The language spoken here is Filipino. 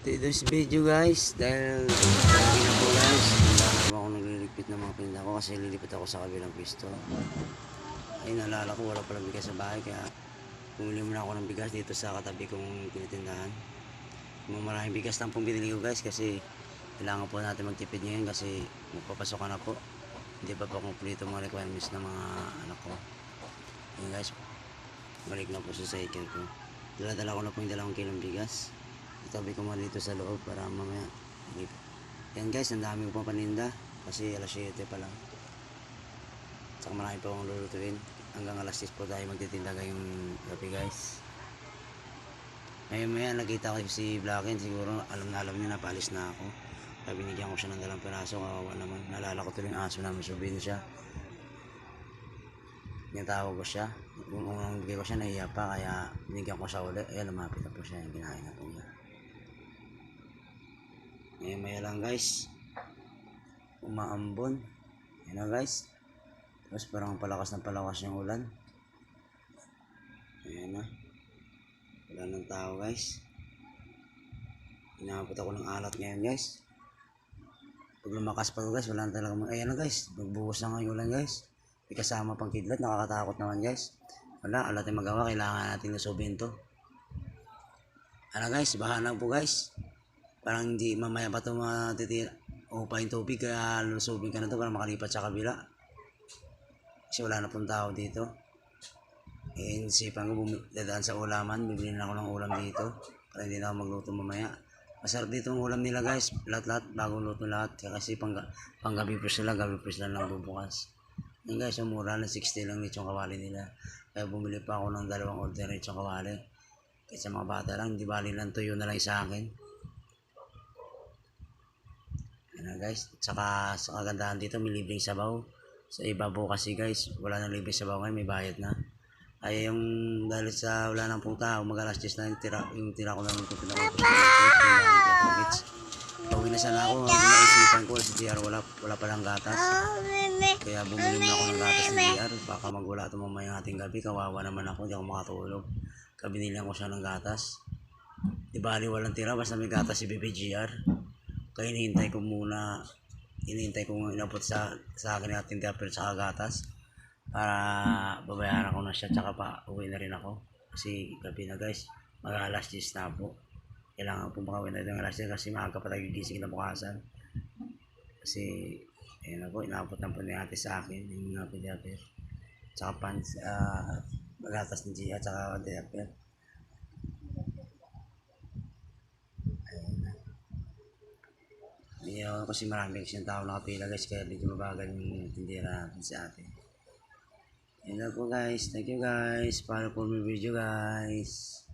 Today's video guys, dahil lagi na po guys, hindi ako nagliligpit ng mga pinda ko kasi lilipat ako sa kabilang pisto. Ay naalala ko wala palang bigas sa bahay kaya bumili muna ako ng bigas dito sa katabi kong tinitindahan. Mga maraming bigas lang pong binili ko guys kasi kailangan po natin magtipid ngayon kasi magpapasok ka na po. Hindi pa po kompleto mga requirements ng mga anak ko. Ayun guys, balik na po sa cycle ko. Dala-dala ko na po yung dalawang kilong bigas. Itabi ko muna dito sa loob para mamaya. Yan guys, ang dami ko pa paninda. Kasi alas 7 pa lang. Tsaka marami pa akong lulutuin. Hanggang alas 6 po tayo magtitinda ngayong gabi guys. Maya maya nakita ko si Blacken siguro alam na alam niya na paalis na ako. Kaya binigyan ko siya ng dalang piraso. Kawawa naman. Nalala ko tuloy yung aso namin. Subin siya. Tinatawag ko siya. Yung unang bigay ko siya, nahiya pa. Kaya binigyan ko siya ulit. Ayan, lumapit na po siya. Yung kinain na po niya. Maya maya lang guys. Umaambon. Yan na guys. Tapos parang palakas na palakas yung ulan. Ayan na. Wala ng tao guys. Inabot ako ng alat ngayon guys. Pag lumakas pa guys, wala na talaga. Ayan na guys. Magbuhos na nga yung ulan guys. May kasama pang kidlat. Nakakatakot naman guys. Wala, alat yung magawa. Kailangan natin lusubin to. Ano guys, baha na po guys. Parang hindi mamaya pa ito matitira. Upa yung tubig kaya lusubin ka na to para makalipat sa kabila. Kasi wala na pong tao dito. Eh, isipan ko dadaan sa ulaman. Bibili na ako ng ulam dito. Para hindi na ako magluto mamaya. Masarap dito ang ulam nila guys. Lahat-lahat, bagong luto lahat. Kasi pang, panggabi po sila, gabi po sila lang bubukas. Yan guys, yung mura na 60 lang nito yung kawali nila. Kaya bumili pa ako ng dalawang order nito yung kawali. Kasi mga bata lang, di bali lang tuyo na lang sa akin. Ano guys, saka sa kagandahan dito may libreng sabaw. Sa iba po kasi guys, wala nang libreng sabaw ngayon, may bayad na. Ay yung dahil sa wala nang pong tao, mag alas 10 na yung tira, yung tira ko lang yung pinakupos ko Pauwi na sana ako, naisipan ko si TR wala, wala palang gatas. Kaya bumili na ako ng gatas ni TR, baka magwala ito mamaya ating gabi, kawawa naman ako, hindi ako makatulog. Kaya binilihan ko siya ng gatas. Di bali walang tira, basta may gatas si BBGR. Kaya hinihintay ko muna, hinihintay ko inabot sa, sa akin natin pero sa gatas para babayaran ko na siya tsaka pa uwi na rin ako. Kasi gabi na guys mag alas 10 na po. Kailangan po makawin na ng alas 10 kasi maaga pa tayo gising na bukasan kasi ayun na po inabot na po ni ate sa akin yung pediaper tsaka pants uh, magatas ni Gia tsaka diaper ayun na hindi ako kasi marami kasi tao nakapila guys kaya medyo mabagal yung tindera natin si ate Yan lang po guys. Thank you guys. Para po may video guys.